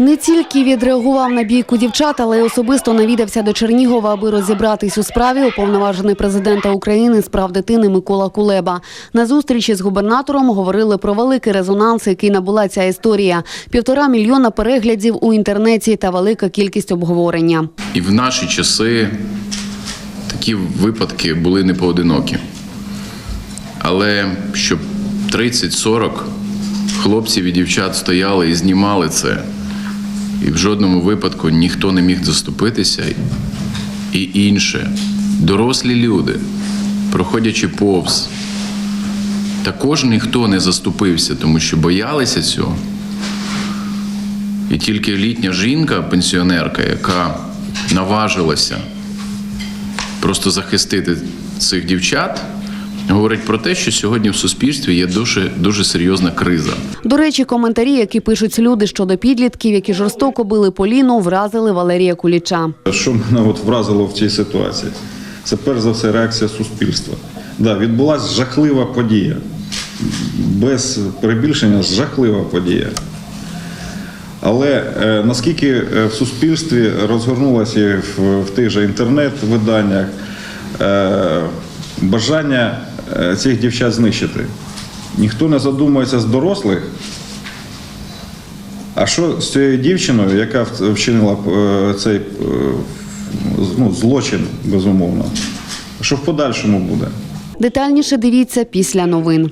Не тільки відреагував на бійку дівчат, але й особисто навідався до Чернігова, аби розібратись у справі уповноважений президента України з прав дитини Микола Кулеба. На зустрічі з губернатором говорили про великий резонанс, який набула ця історія. Півтора мільйона переглядів у інтернеті та велика кількість обговорення. І в наші часи такі випадки були не поодинокі. Але щоб 30-40 хлопців і дівчат стояли і знімали це, і в жодному випадку ніхто не міг заступитися. І інше, дорослі люди, проходячи повз, також ніхто не заступився, тому що боялися цього. І тільки літня жінка, пенсіонерка, яка наважилася просто захистити цих дівчат, говорить про те, що сьогодні в суспільстві є дуже, дуже серйозна криза. До речі, коментарі, які пишуть люди щодо підлітків, які жорстоко били Поліну, вразили Валерія Куліча. Що мене от вразило в цій ситуації? Це перш за все реакція суспільства. Да, відбулася жахлива подія. Без перебільшення жахлива подія. Але е, наскільки е, в суспільстві розгорнулося в, в тих же інтернет-виданнях е, бажання цих дівчат знищити. Ніхто не задумується з дорослих, а що з цією дівчиною, яка вчинила е, цей е, ну, злочин, безумовно, що в подальшому буде? Детальніше дивіться після новин.